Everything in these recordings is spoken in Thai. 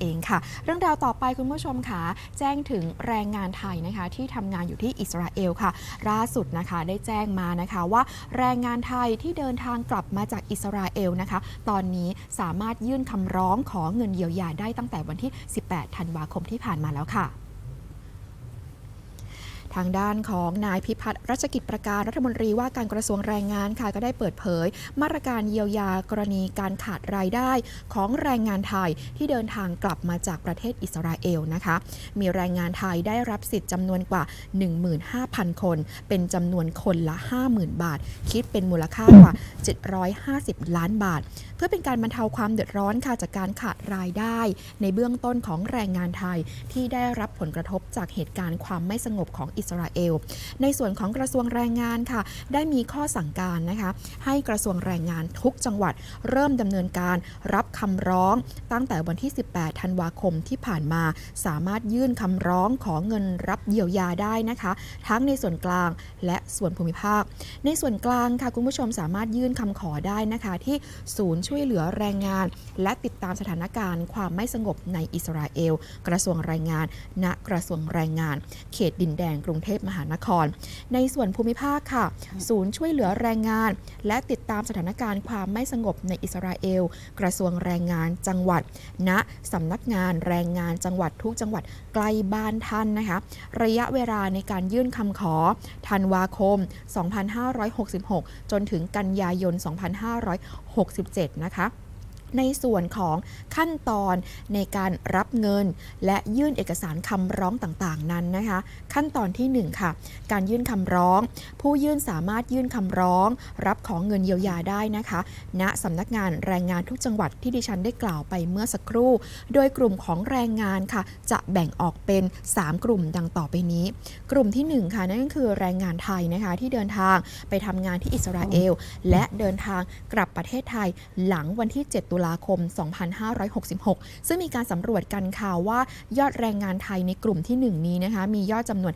เองค่ะ เรื่องราวต่อไปคุณผู้ชมค่ะแจ้งถึงแรงงานไทยนะคะที่ทำงานอยู่ที่อิสราเอลค่ะล่าสุดนะคะได้แจ้งมานะคะว่าแรงงานไทยที่เดินทางกลับมาจากอิสราเอลนะคะ ตอนนี้สามารถยื่นคำร้องขอเงินเยียวยาได้ตั้งแต่วันที่ 18 ธันวาคมที่ผ่านมาแล้วค่ะ ทางด้านของนายพิพัฒน์รัชกิจประการรัฐมนตรีว่าการกระทรวงแรงงานค่ะก็ได้เปิดเผย มาตรการเยียวยากรณีการขาดรายได้ของแรงงานไทยที่เดินทางกลับมาจากประเทศอิสราเอลนะคะ มีแรงงานไทยได้รับสิทธิ์จำนวนกว่า 15,000 คน เป็นจำนวนคนละ 50,000 บาท คิดเป็นมูลค่ากว่า 750 ล้านบาท เพื่อเป็นการบรรเทาความเดือดร้อนค่ะจากการขาดรายได้ ในเบื้องต้นของแรงงานไทยที่ได้รับผลกระทบจากเหตุการณ์ความไม่สงบของอิสราเอล ในส่วนของกระทรวงแรงงานค่ะ ได้มีข้อสั่งการนะคะให้กระทรวงแรงงานทุกจังหวัด เริ่มดำเนินการรับคำร้อง ตั้งแต่วันที่ 18 ธันวาคมที่ผ่านมา สามารถยื่นคำร้องขอเงินรับเยียวยาได้นะคะ ทั้งในส่วนกลางและส่วนภูมิภาค ในส่วนกลางค่ะคุณผู้ชมสามารถยื่นคำขอได้นะคะ ที่ศูนย์ช่วยเหลือแรงงาน และติดตามสถานการณ์ ความไม่สงบในอิสราเอล กระทรวงแรงงาน ณกระทรวงแรงงาน เขตดินแดงรุงเทพมหานคร ในส่วนภูมิภาคค่ะ ศูนย์ช่วยเหลือแรงงาน และติดตามสถานการณ์ความไม่สงบในอิสราเอล กระทรวงแรงงานจังหวัดณสำนักงานแรงงานจังหวัดทุกจังหวัดใกล้บ้านท่านนะคะ ระยะเวลาในการยื่นคำขอธันวาคม 2566 จนถึงกันยายน 2567 นะคะ ในส่วนของขั้นตอนในการรับเงิน และยื่นเอกสารคำร้องต่างๆ นั้นนะคะ ขั้นตอนที่ 1 ค่ะ การยื่นคำร้อง ผู้ยื่นสามารถยื่นคำร้อง รับของเงินเยียวยาได้นะคะณสำนักงานแรงงานทุกจังหวัดที่ดิฉันได้กล่าวไปเมื่อสักครู่ โดยกลุ่มของแรงงานค่ะ จะแบ่งออกเป็น 3 กลุ่มดังต่อไปนี้ กลุ่มที่ 1 ค่ะนั่นก็คือแรงงานไทยนะคะที่เดินทางไปทำงานที่อิสราเอล และเดินทางกลับประเทศไทยหลังวันที่ 7 ตุลาคม 2566 ซึ่งมีการสำรวจกันข่าวว่ายอดแรงงานไทยในกลุ่มที่ 1 นี้นะคะ มียอดจำนวน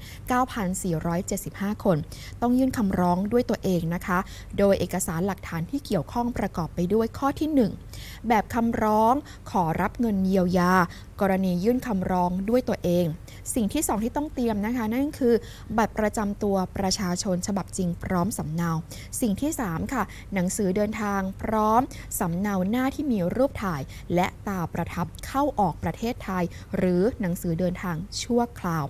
9,475 คน ต้องยื่นคำร้องด้วยตัวเองนะคะ โดยเอกสารหลักฐานที่เกี่ยวข้องประกอบไปด้วยข้อที่ 1 แบบคำร้องขอรับเงินเยียวยา กรณียื่นคำร้องด้วยตัวเอง สิ่งที่ 2 ที่ต้องเตรียมนะคะ นั่นคือ บัตรประจำตัวประชาชนฉบับจริงพร้อมสำเนา สิ่งที่ 3 ค่ะ หนังสือเดินทางพร้อมสำเนาหน้าที่มีรูปถ่าย และตาประทับเข้าออกประเทศไทย หรือหนังสือเดินทางชั่วคราว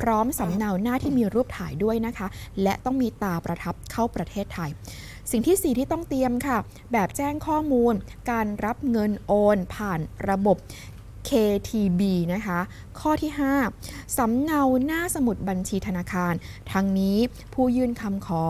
พร้อมสำเนาหน้าที่มีรูปถ่ายด้วยนะคะ และต้องมีตาประทับเข้าประเทศไทยสิ่งที่ 4 ที่ต้องเตรียมค่ะ แบบแจ้งข้อมูล การรับเงินโอน ผ่านระบบ KTB นะคะ ข้อที่ 5 สำเนาหน้าสมุดบัญชีธนาคาร ทั้งนี้ผู้ยื่นคำขอ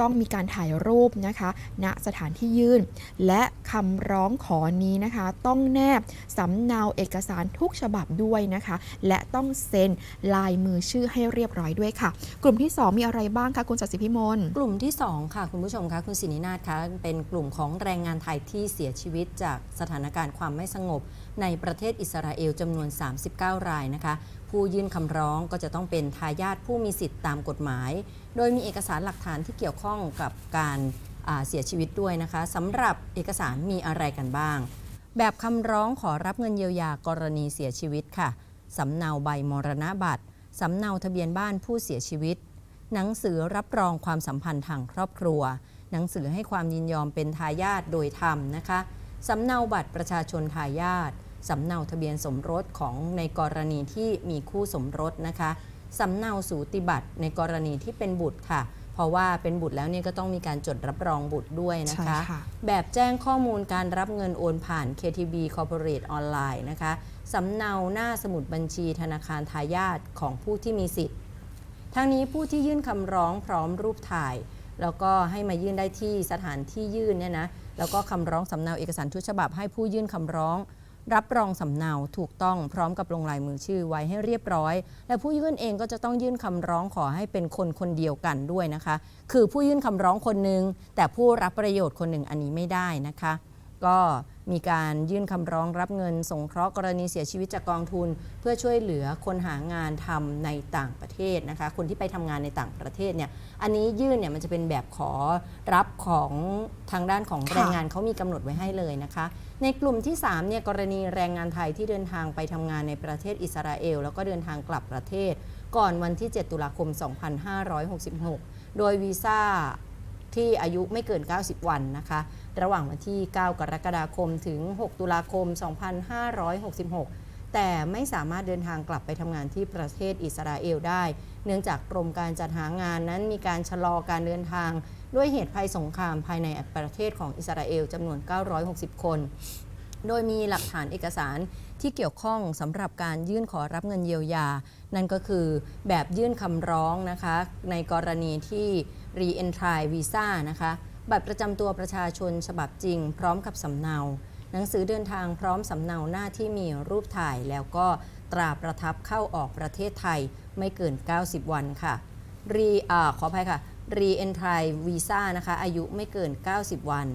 ต้องมีการถ่ายรูปนะคะณสถานที่ยื่น และคำร้องขอนี้นะคะ ต้องแนบสำเนาเอกสารทุกฉบับด้วยนะคะ และต้องเซ็นลายมือชื่อให้เรียบร้อยด้วยค่ะ กลุ่มที่ 2 มีอะไรบ้างคะคุณจักรศิพิมลกลุ่มที่ 2 ค่ะ คุณผู้ชมคะคุณสินินาถคะเป็นกลุ่มของแรงงานไทยที่เสียชีวิตจากสถานการณ์ความไม่สงบ ในประเทศอิสราเอลจำนวน 39 รายนะคะผู้ยื่นคำร้องก็จะต้องเป็นทายาทผู้มีสิทธิ์ตามกฎหมาย โดยมีเอกสารหลักฐานที่เกี่ยวข้องกับการเสียชีวิตด้วยนะคะสำหรับเอกสารมีอะไรกันบ้าง แบบคำร้องขอรับเงินเยียวยากรณีเสียชีวิตค่ะสำเนาใบมรณบัตรสำเนาทะเบียนบ้านผู้เสียชีวิต หนังสือรับรองความสัมพันธ์ทางครอบครัว หนังสือให้ความยินยอมเป็นทายาทโดยธรรมนะคะสำเนาบัตรประชาชนทายาท สำเนาทะเบียนสมรสของในกรณีที่มีคู่สมรสนะคะสำเนาสูติบัตรในกรณีที่เป็นบุตรค่ะ เพราะว่าเป็นบุตรแล้วเนี่ยก็ต้องมีการจดรับรองบุตรด้วยนะคะใช่ค่ะแบบแจ้งข้อมูลการรับเงินโอนผ่าน KTB Corporate Online นะคะสำเนาหน้าสมุดบัญชีธนาคารทายาทของผู้ที่มีสิทธิ์ ทั้งนี้ผู้ที่ยื่นคำร้องพร้อมรูปถ่าย แล้วก็ให้มายื่นได้ที่สถานที่ยื่นเนี่ยนะแล้วก็คำร้องสำเนาเอกสารทุกฉบับให้ผู้ยื่นคำร้อง รับรองสำเนาถูกต้องพร้อมกับลงลายมือชื่อไว้ให้เรียบร้อย และผู้ยื่นเองก็จะต้องยื่นคำร้องขอให้เป็นคนคนเดียวกันด้วยนะคะ คือผู้ยื่นคำร้องคนหนึ่งแต่ผู้รับประโยชน์คนหนึ่งอันนี้ไม่ได้นะคะ ก็ มีการยื่นคำร้องรับเงิน สงเคราะห์กรณีเสียชีวิตจากกองทุน เพื่อช่วยเหลือคนหางานทำในต่างประเทศนะคะคนที่ไปทำงานในต่างประเทศเนี่ยอันนี้ยื่นเนี่ยมันจะเป็นแบบขอรับของทางด้านของแรงงานเขามีกำหนดไว้ให้เลยนะคะในกลุ่มที่3เนี่ยกรณีแรงงานไทยที่เดินทางไปทำงานในประเทศอิสราเอล แล้วก็เดินทางกลับประเทศ ก่อนวันที่ 7 ตุลาคม 2566 โดยวีซ่า ที่อายุไม่เกิน 90 วันนะคะ ระหว่างวันที่ 9 กรกฎาคมถึง 6 ตุลาคม 2566 แต่ไม่สามารถเดินทางกลับไปทำงานที่ประเทศอิสราเอลได้ เนื่องจากกรมการจัดหางานนั้นมีการชะลอการเดินทาง ด้วยเหตุภัยสงครามภายในประเทศของอิสราเอลจำนวน 960 คน โดยมีหลักฐานเอกสาร ที่เกี่ยวข้องสำหรับการยื่นขอรับเงินเยียวยา นั่นก็คือแบบยื่นคำร้องนะคะ ในกรณีที่ re-entry visa นะคะบัตรประจำตัวประชาชนฉบับจริง พร้อมกับสำเนา หนังสือเดินทางพร้อมสำเนาหน้าที่มีรูปถ่ายแล้วก็ตราประทับเข้าออกประเทศไทยไม่เกิน 90 วันค่ะรีอ่าขออภัยค่ะ re-entry visa นะคะ อายุไม่เกิน 90 วัน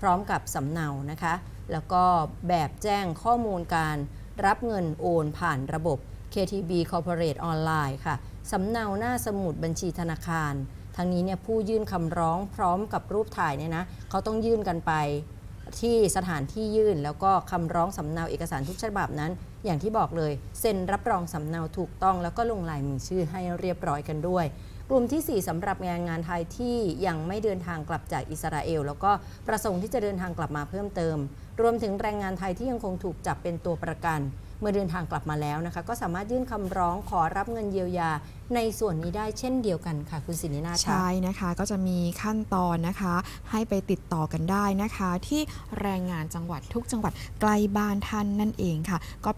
พร้อมกับสำเนานะคะ แล้วก็แบบแจ้งข้อมูลการรับเงินโอนผ่านระบบ KTB Corporate Online ค่ะ สำเนาหน้าสมุดบัญชีธนาคาร ทั้งนี้เนี่ยผู้ยื่นคำร้องพร้อมกับรูปถ่ายเนี่ยนะเขาต้องยื่นกันไปที่สถานที่ยื่นแล้วก็คำร้องสำเนาเอกสารทุกฉบับนั้น อย่างที่บอกเลย เซ็นรับรองสำเนาถูกต้องแล้วก็ลงลายมือชื่อให้เรียบร้อยกันด้วย กลุ่มทีสี่4สำหรับแรงงานไทยที่ยังไม่เดินทางกลับจากอิสราเอล แล้วก็ประสงค์ที่จะเดินทางกลับมาเพิ่มเติม รวมถึงแรงงานไทยที่ยังคงถูกจับเป็นตัวประกัน เมื่อเดินทางกลับมาแล้วนะคะ ก็สามารถยื่นคำร้องขอรับเงินเยียวยาในส่วนนี้ได้เช่นเดียวกันค่ะ คุณสินินาถค่ะใช่นะคะ ก็จะมีขั้นตอนนะคะ ให้ไปติดต่อกันได้นะคะ ที่แรงงานจังหวัดทุกจังหวัดใกล้บ้านท่านนั่นเองค่ะ ก็